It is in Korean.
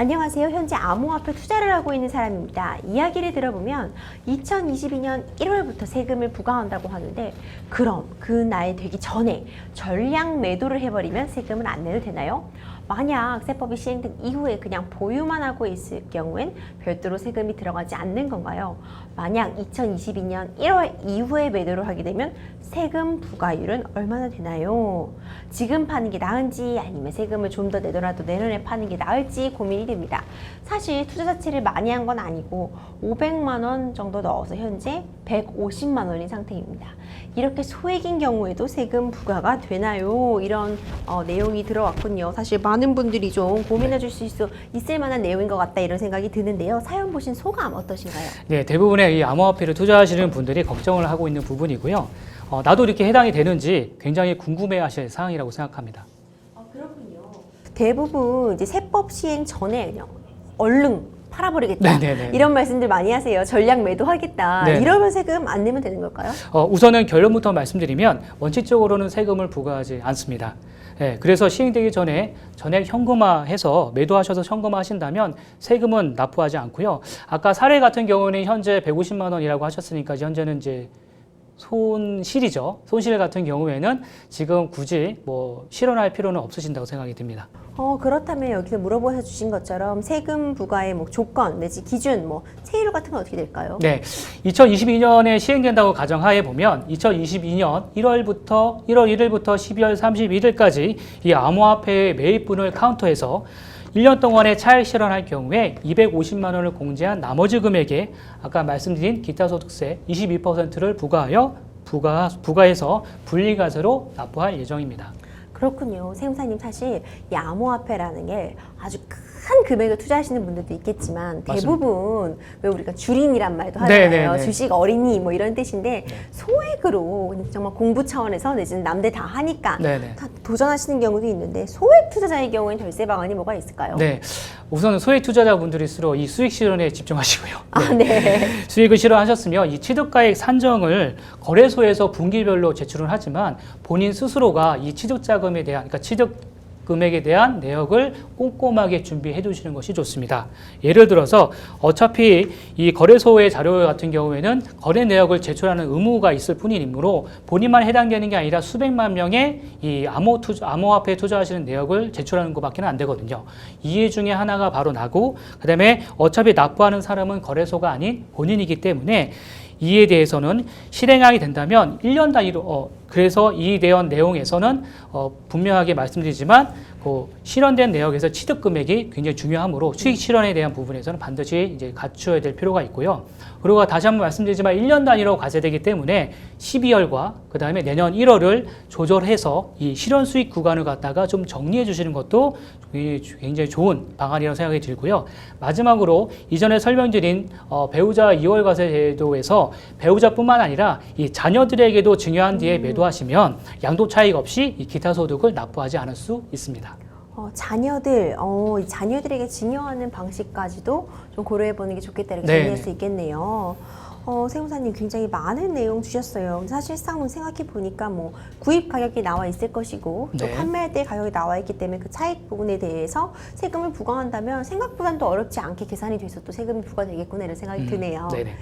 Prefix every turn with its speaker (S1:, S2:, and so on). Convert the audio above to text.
S1: 안녕하세요. 현재 암호화폐 투자를 하고 있는 사람입니다. 이야기를 들어보면 2022년 1월부터 세금을 부과한다고 하는데 그럼 그 나이 되기 전에 전량 매도를 해버리면 세금을 안 내도 되나요? 만약 세법이 시행된 이후에 그냥 보유만 하고 있을 경우엔 별도로 세금이 들어가지 않는 건가요? 만약 2022년 1월 이후에 매도를 하게 되면 세금 부과율은 얼마나 되나요? 지금 파는 게 나은지 아니면 세금을 좀 더 내더라도 내년에 파는 게 나을지 고민이 됩니다. 사실 투자 자체를 많이 한 건 아니고 500만 원 정도 넣어서 현재 150만 원인 상태입니다. 이렇게 소액인 경우에도 세금 부과가 되나요? 이런 어, 내용이 들어왔군요. 사실 많은 분들이 좀 고민해 주실 수 있을 만한 내용인 것 같다 이런 생각이 드는데요. 사연 보신 소감 어떠신가요?
S2: 네, 대부분의 이 암호화폐를 투자하시는 분들이 걱정을 하고 있는 부분이고요. 어, 나도 이렇게 해당이 되는지 굉장히 궁금해하실 사항이라고 생각합니다.
S1: 대부분 이제 세법 시행 전에 그냥 얼른 팔아버리겠다.
S2: 네네네.
S1: 이런 말씀들 많이 하세요. 전략 매도하겠다.
S2: 네네.
S1: 이러면 세금 안 내면 되는 걸까요?
S2: 어, 우선은 결론부터 말씀드리면 원칙적으로는 세금을 부과하지 않습니다. 예, 그래서 시행되기 전에 전액 현금화해서 매도하셔서 현금화하신다면 세금은 납부하지 않고요. 아까 사례 같은 경우는 현재 150만 원이라고 하셨으니까 현재는 이제 손실이죠. 손실 같은 경우에는 지금 굳이 뭐 실현할 필요는 없으신다고 생각이 듭니다.
S1: 어, 그렇다면 여기서 물어보셔 주신 것처럼 세금 부과의 뭐 조건 내지 기준 뭐 세율 같은 건 어떻게 될까요?
S2: 네, 2022년에 시행된다고 가정하에 보면 2022년 1월부터 1월 1일부터 12월 31일까지 이 암호화폐 매입분을 카운터해서 1년 동안의 차액 실현할 경우에 250만 원을 공제한 나머지 금액에 아까 말씀드린 기타 소득세 22%를 부과하여 부과 부과해서 분리과세로 납부할 예정입니다.
S1: 그렇군요. 세무사님 사실 이 암호화폐라는 게 아주 큰 금액을 투자하시는 분들도 있겠지만. 대부분 왜 우리가 주린이란 말도
S2: 네,
S1: 하잖아요.
S2: 네, 네.
S1: 주식 어린이 뭐 이런 뜻인데 소액으로 정말 공부 차원에서 내지는 남들 다 하니까
S2: 네네.
S1: 다 도전하시는 경우도 있는데 소액 투자자의 경우에는 절세 방안이 뭐가 있을까요?
S2: 네, 우선 소액 투자자분들일수록 이 수익 실현에 집중하시고요.
S1: 아, 네.
S2: 수익을 실현하셨으면 이 취득가액 산정을 거래소에서 분기별로 제출은 하지만 본인 스스로가 이 취득 자금에 대한 그러니까 취득 금액에 대한 내역을 꼼꼼하게 준비해 두시는 것이 좋습니다. 예를 들어서 어차피 이 거래소의 자료 같은 경우에는 거래 내역을 제출하는 의무가 있을 뿐이므로 본인만 해당되는 게 아니라 수백만 명의 이 암호 투자, 암호화폐 투자하시는 내역을 제출하는 것밖에 안 되거든요. 이해 중에 하나가 바로 나고 그다음에 어차피 납부하는 사람은 거래소가 아닌 본인이기 때문에 이에 대해서는 실행하게 된다면 1년 단위로 어, 그래서 이 대원 내용에서는 어, 분명하게 말씀드리지만 그 실현된 내역에서 취득 금액이 굉장히 중요하므로 수익 실현에 대한 부분에서는 반드시 이제 갖추어야 될 필요가 있고요. 그리고 다시 한번 말씀드리지만 1년 단위로 과세되기 때문에 12월과 그 다음에 내년 1월을 조절해서 이 실현 수익 구간을 갖다가 좀 정리해 주시는 것도 굉장히 좋은 방안이라고 생각이 들고요. 마지막으로 이전에 설명드린 어, 배우자 2월 과세 제도에서 배우자뿐만 아니라 이 자녀들에게도 증여한 뒤에 매도 하시면 양도 차익 없이 이 기타 소득을 납부하지 않을 수 있습니다.
S1: 어, 자녀들, 어, 이 자녀들에게 증여하는 방식까지도 좀 고려해보는 게 좋겠다 이렇게
S2: 네,
S1: 정리할
S2: 네.
S1: 수 있겠네요. 어, 세무사님 굉장히 많은 내용 주셨어요. 사실상 생각해 보니까 뭐 구입 가격이 나와 있을 것이고 또
S2: 네.
S1: 판매할 때 가격이 나와 있기 때문에 그 차익 부분에 대해서 세금을 부과한다면 생각보다는 또 어렵지 않게 계산이 돼서 또 세금이 부과되겠구나 이런 생각이 드네요.
S2: 네네.